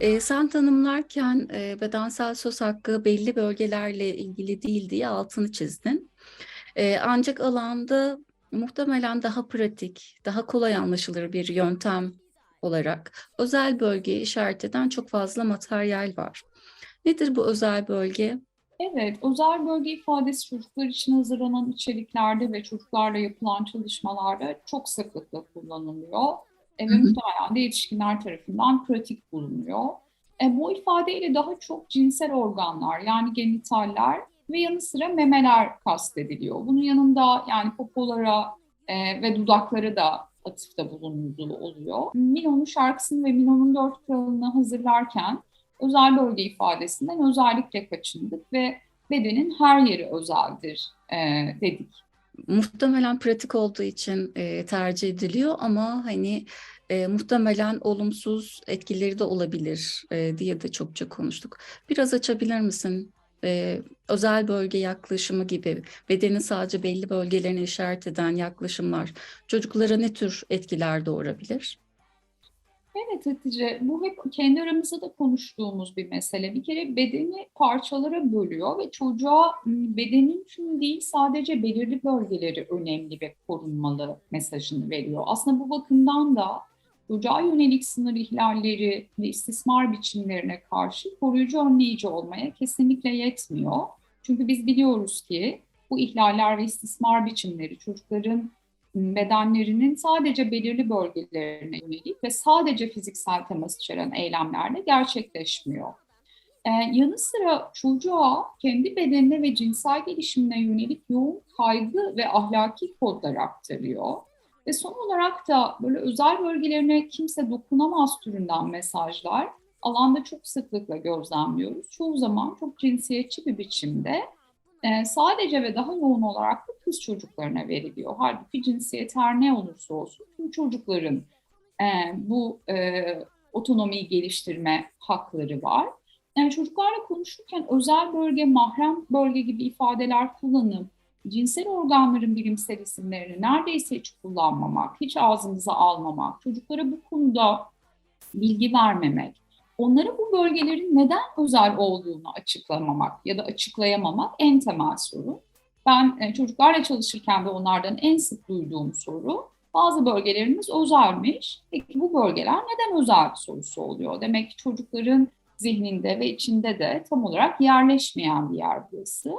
Eee, sen tanımlarken, eee, bedensel söz hakkı belli bölgelerle ilgili değil diye altını çizdin. Eee, ancak alanda muhtemelen daha pratik, daha kolay anlaşılır bir yöntem olarak özel bölgeyi işaret eden çok fazla materyal var. Nedir bu özel bölge? Evet, özel bölge ifadesi çocuklar için hazırlanan içeriklerde ve çocuklarla yapılan çalışmalarda çok sıklıkla kullanılıyor. Ve muhtemelen de yetişkinler tarafından pratik bulunuyor. E, bu ifadeyle daha çok cinsel organlar yani genitaller ve yanı sıra memeler kastediliyor. Bunun yanında yani popolara e, ve dudaklara da atıfta bulunduğu oluyor. Mino'nun şarkısını ve Mino'nun dört kralını hazırlarken özel bölge ifadesinden özellikle kaçındık ve bedenin her yeri özeldir e, dedik. Muhtemelen pratik olduğu için eee, tercih ediliyor ama hani eee, muhtemelen olumsuz etkileri de olabilir eee, diye de çokça konuştuk. Biraz açabilir misin? Eee, özel bölge yaklaşımı gibi bedenin sadece belli bölgelerini işaret eden yaklaşımlar çocuklara ne tür etkiler doğurabilir? Evet Hatice, bu hep kendi aramızda da konuştuğumuz bir mesele. Bir kere bedeni parçalara bölüyor ve çocuğa bedenin tüm değil sadece belirli bölgeleri önemli ve korunmalı mesajını veriyor. Aslında bu bakımdan da çocuğa yönelik sınır ihlalleri ve istismar biçimlerine karşı koruyucu önleyici olmaya kesinlikle yetmiyor. Çünkü biz biliyoruz ki bu ihlaller ve istismar biçimleri çocukların bedenlerinin sadece belirli bölgelerine yönelik ve sadece fiziksel temas içeren eylemlerle gerçekleşmiyor. Ee, yanı sıra çocuğa kendi bedenine ve cinsel gelişimine yönelik yoğun kaygı ve ahlaki kodlar aktarıyor. Ve son olarak da böyle özel bölgelerine kimse dokunamaz türünden mesajlar alanda çok sıklıkla gözlemliyoruz. Çoğu zaman çok cinsiyetçi bir biçimde e, sadece ve daha yoğun olarak da kız çocuklarına veriliyor. Halbuki cinsiyet her ne olursa olsun tüm çocukların e, bu e, otonomiyi geliştirme hakları var. Yani çocuklarla konuşurken özel bölge, mahrem bölge gibi ifadeler kullanıp cinsel organların bilimsel isimlerini neredeyse hiç kullanmamak, hiç ağzımıza almamak, çocuklara bu konuda bilgi vermemek, onlara bu bölgelerin neden özel olduğunu açıklamamak ya da açıklayamamak en temel soru. Ben e, çocuklarla çalışırken de onlardan en sık duyduğum soru bazı bölgelerimiz özelmiş. Peki bu bölgeler neden özel sorusu oluyor? Demek ki çocukların zihninde ve içinde de tam olarak yerleşmeyen bir yer burası.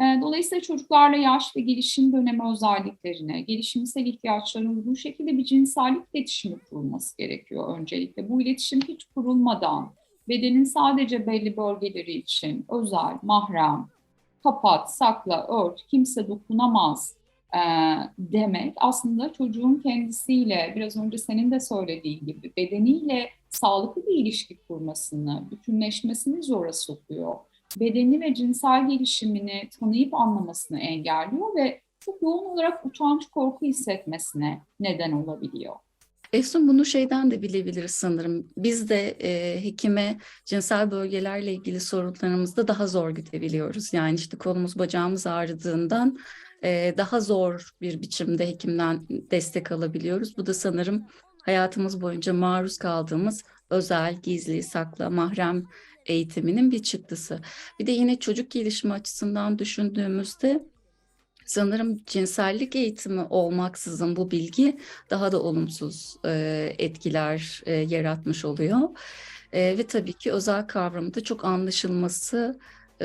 E, Dolayısıyla çocuklarla yaş ve gelişim dönemi özelliklerine, gelişimsel ihtiyaçlarına uygun şekilde bir cinsellik iletişimi kurulması gerekiyor öncelikle. Bu iletişim hiç kurulmadan bedenin sadece belli bölgeleri için özel, mahrem, kapat, sakla, ört, kimse dokunamaz e, demek aslında çocuğun kendisiyle biraz önce senin de söylediğin gibi bedeniyle sağlıklı bir ilişki kurmasını, bütünleşmesini zora sokuyor bedeni ve cinsel gelişimini tanıyıp anlamasını engelliyor ve çok yoğun olarak utanç, korku hissetmesine neden olabiliyor. Efsun bunu şeyden de bilebiliriz sanırım. Biz de e, hekime cinsel bölgelerle ilgili sorunlarımızda daha zor gidebiliyoruz. Yani işte kolumuz bacağımız ağrıdığından e, daha zor bir biçimde hekimden destek alabiliyoruz. Bu da sanırım hayatımız boyunca maruz kaldığımız özel, gizli, sakla, mahrem eğitiminin bir çıktısı. Bir de yine çocuk gelişimi açısından düşündüğümüzde sanırım cinsellik eğitimi olmaksızın bu bilgi daha da olumsuz e, etkiler e, yaratmış oluyor. E, ve tabii ki özel kavramı da çok anlaşılması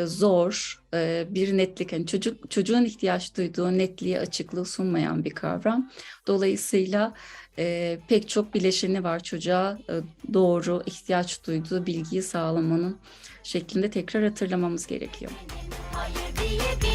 zor e, bir netlik. Yani çocuk çocuğun ihtiyaç duyduğu netliğe açıklığı sunmayan bir kavram. Dolayısıyla e, pek çok bileşeni var çocuğa e, doğru ihtiyaç duyduğu bilgiyi sağlamanın şeklinde tekrar hatırlamamız gerekiyor. Hayır diye